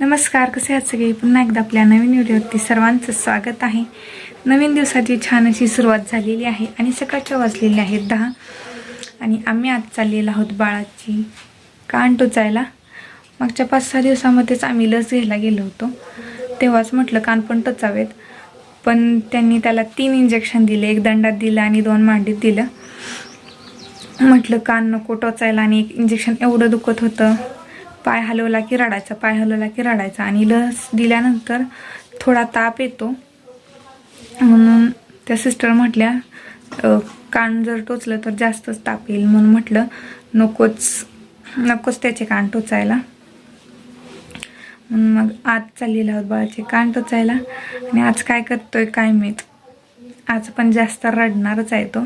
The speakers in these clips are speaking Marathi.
नमस्कार कसे आहात सगळे? पुन्हा एकदा आपल्या नवीन व्हिडिओवरती सर्वांचं स्वागत आहे. नवीन दिवसाची छान अशी सुरुवात झालेली आहे आणि सकाळच्या वाजलेल्या आहेत दहा. आणि आम्ही आज चाललेलो आहोत बाळाची कान टोचायला. मागच्या पाच सहा दिवसामध्येच आम्ही लस घ्यायला गेलो होतो. तेव्हाच म्हटलं कान पण टोचावेत. पण त्यांनी त्याला तीन इंजेक्शन दिले एक दंडात दिलं आणि दोन मांडीत दिलं. म्हटलं कान नको टोचायला आणि एक इंजेक्शन एवढं दुखत होतं. पाय हलवला की रडायचा पाय हलवला की रडायचा. आणि लस दिल्यानंतर थोडा ताप येतो. म्हणून त्या सिस्टर म्हटल्या कान जर टोचलं तर जास्तच ताप येईल. म्हणून म्हटलं नकोच नकोच त्याचे कान टोचायला. म्हणून मग आज चाललेलं आहोत बाळाचे कान टोचायला. आणि आज काय करतोय काय माहीत. आज पण जास्त रडणारच आहे तो.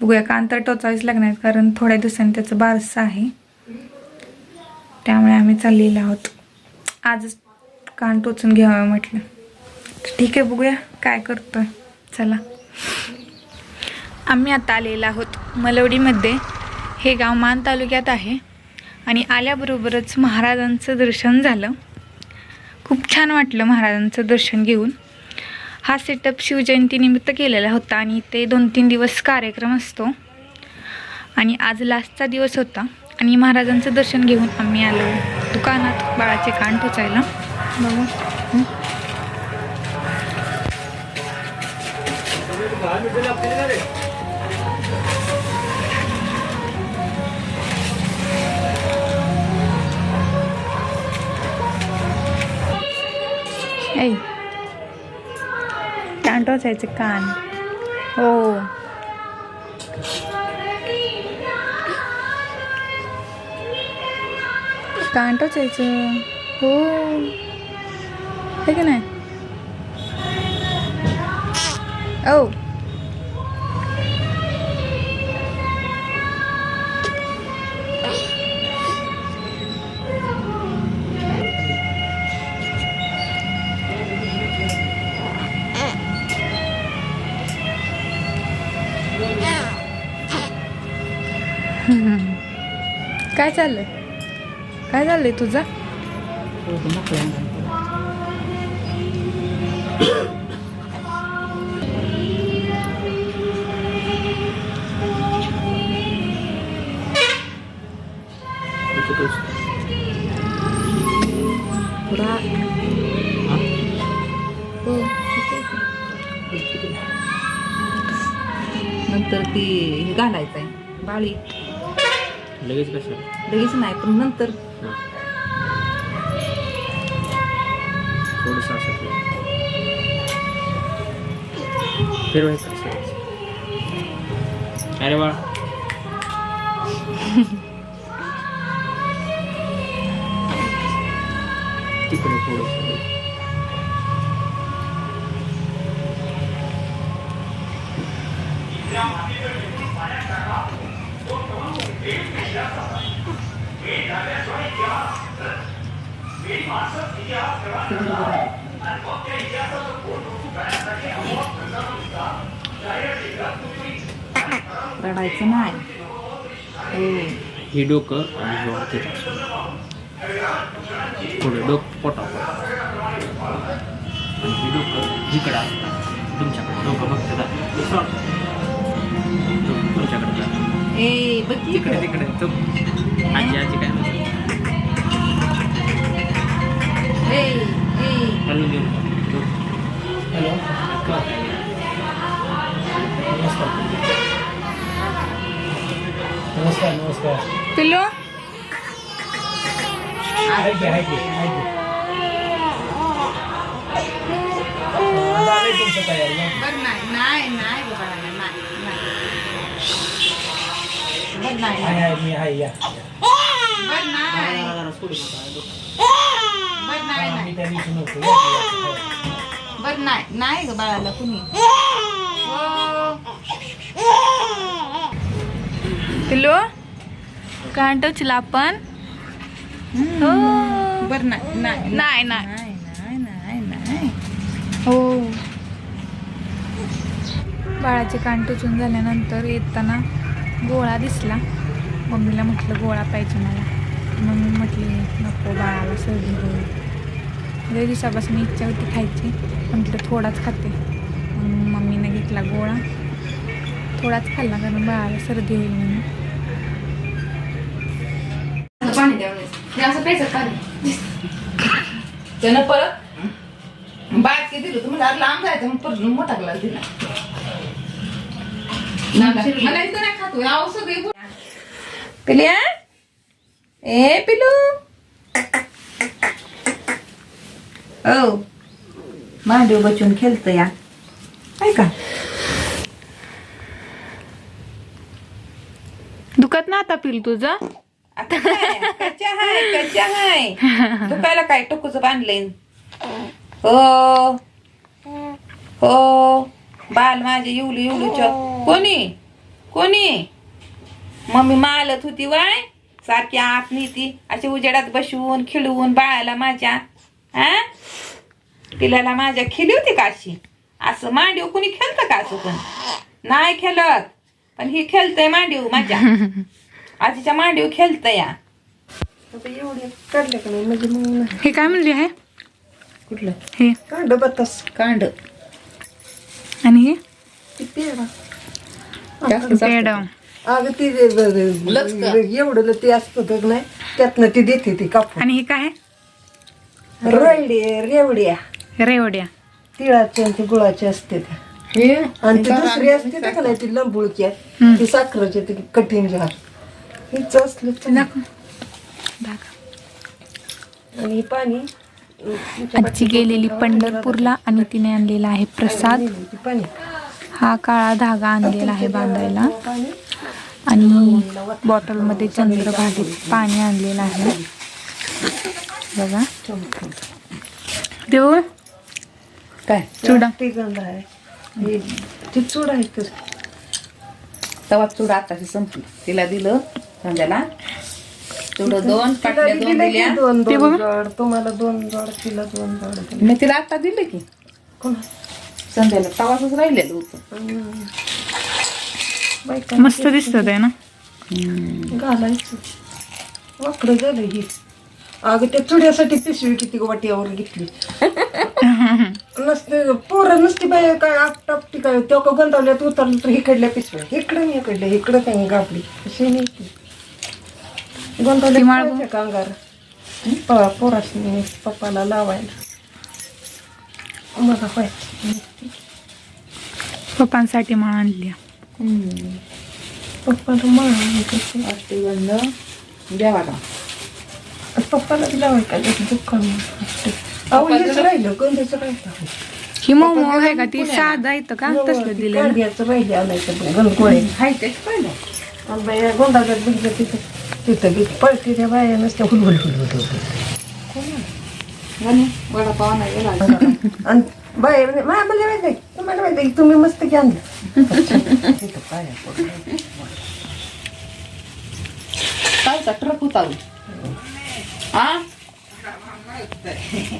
बघूया कान तर टोचावीच लागणार कारण थोड्या दिवसांनी त्याचं बारसं आहे. त्यामुळे आम्ही चाललेलो आहोत. आजच कान टोचून घ्यावं म्हटलं. ठीक आहे बघूया काय करतोय. चला. आम्ही आता आलेलो आहोत मलवडीमध्ये. हे गाव मान तालुक्यात आहे आणि आल्याबरोबरच महाराजांचं दर्शन झालं. खूप छान वाटलं महाराजांचं दर्शन घेऊन. हा सेटअप शिवजयंतीनिमित्त केलेला होता आणि ते दोन तीन दिवस कार्यक्रम असतो. आणि आज लास्टचा दिवस होता. आणि महाराजांचं दर्शन घेऊन आम्ही आलो दुकानात बाळाचे कान टोचायला. बघू. ऐ कान टोचायचे कान. हो. कान टोचायचं हो. हे की नाही? औ. काय चाललंय? काय झालंय तुझं? हो नंतर ती घालायचं आहे बाळी लगेच कसं लगेच नाही पण नंतर. थोडंसं असं फिरव. फिरवायचं असं अरे वा. तिकडे थोडंसं. रडायचं नाही. हो. हे डोकं आणि हे. थोडं डोकं. पोटावर. आणि हे डोकं जिकडं असतं. तुमच्याकडे. डोकं बघतं तुमच्याकडे. ए बघ तिकडे. तिकडे आजी आजी काय म्हणते? हॅलो हॅलो नमस्कार नमस्कार नमस्कार पिल्लो ऐके ऐके ऐके झालंय नाही तयारी ना बघ नाही नाही नाही बाबा नाही, नाही नाही. बघ नाही आहे, मी आहे या बघ नाही हॅलो नाही. नाही बाळाला कुणी. काय म्हणतो चिला आपण? हो. बर नाही नाही नाही. नाही नाही. नाही नाही हो. बाळाचे कान टोचून झाल्यानंतर येताना गोळा दिसला. मम्मीला म्हटलं गोळा पाहिजे मला. मम्मी म्हटली नको बाळाला सर्दी होईल लय दिवसापासून इच्छा होती खायची. म्हटलं थोडाच खाते. मग मम्मीनं घेतला गोळा. थोडाच खाल्ला कारण बाळाला सर्दी होईल म्हणून. पाणी असं प्यायचं पाणी त्यानं परत बाग किती दिलं तुम्हाला लांब जायचं. मग परत मोठा ग्लास दिला. मला इथं नाही खातो आव सगळे पिल्या? ए पिलू? ओ मांडीव बचून खेळत या. ऐका दुखत ना आता पिल तुझं? आता काय? कच्च्या हाय कच्च्या हाय. दुखायला काय टोकूच बांधलंय? हो हो बाल माझे येवलू येवलूच्या कोणी? कोणी? मम्मी मालत होती वाय. सारखी आत ती अशी उजेडात बसवून खिळवून बाळाला माझ्या हा? पिल्याला माझ्या खिली होती का अशी असं मांडीव कुणी खेळतं का असं पण? नाही खेळत. पण ही खेळतय मांडीव माझ्या. आजीच्या मांडीव खेळत या. एवढे काढले का नाही? म्हणजे मग हे काय म्हणले आहे? कुठलं? हे. कांड बत्तास. कांड. आणि हे? ती पेढा. पेड अगं ती जे- ज- ज- लचका. एवढं ते असतं तर नाही. त्यातनं ती देते ती कापून. आणि हे काय आहे? रळडे रेवड्या रेवड्या. तिळाची आणि ती गुळाची असते त्या. आणि ती दुसरी असते त्या का नाही ती लंबुळकी आहे. ती साखरेची ती कठीण दाखव. आणि हे पाणी आजी गेलेली पंढरपूरला आणि तिने आणलेला आहे प्रसाद. ती पाणी. हा काळा धागा आणलेला आहे बांधायला. पाणी. आणि बॉटलमध्ये चंद्रभागेत पाणी आणलेलं आहे. बघा. देऊ काय? चुडा. आहे. हे- ती चूड आहे तर. तवा चूड आताची संपली. तिला दिलं संध्याला. तेवढं दोन पाटल्या दिल्या. जड. तुम्हाला दोन जड तिला दोन जड दिले. मी तिला आता दिलं की? कोण? संध्याला. तवाच राहिलेलं होतं. मस्त दिसत आहे ना? घालायचं. वाकडं झालं ही. अगं त्या चुड्यासाठी पिशवी किती वाट्यावर घेतली. नसते पोरं नसती बाय काय आपटापटी काय. तेव्हा का गंधावल्यात उतरलं तर इकडल्या पिशव्या इकडं नाही इकडल्या इकडं काय गाबडी. अशी नाही ती ती गंधावल्या माळ ठेवायच्या का अंगार प- पोरासनी पप्पाला लावायला. मला पाहिजे पप्पांसाठी माळ आणली पप्पाला माळ अष्टगंध देवाला पप्पाला लावायचं का दुकान अहो हेच राहिलं गंधाचं राहिलं ही मोमो आहे का ती साधा येतं का तसलं दिलेलं कांद्याचं राहिले आणायचं गंध गोळे हाय तेच पाहिलं आणि बाया बघितलं तिथं तिथं बी पळते त्या बाया नसत्या हुलहुल हुलहुल वडापाव नाही गेला आणि "मा, मला माहिती आहे, तुम्हाला माहिती आहे, तुम्ही मस्त की आणलं तिथं पाया पडल्या. काय ट्रक होता हा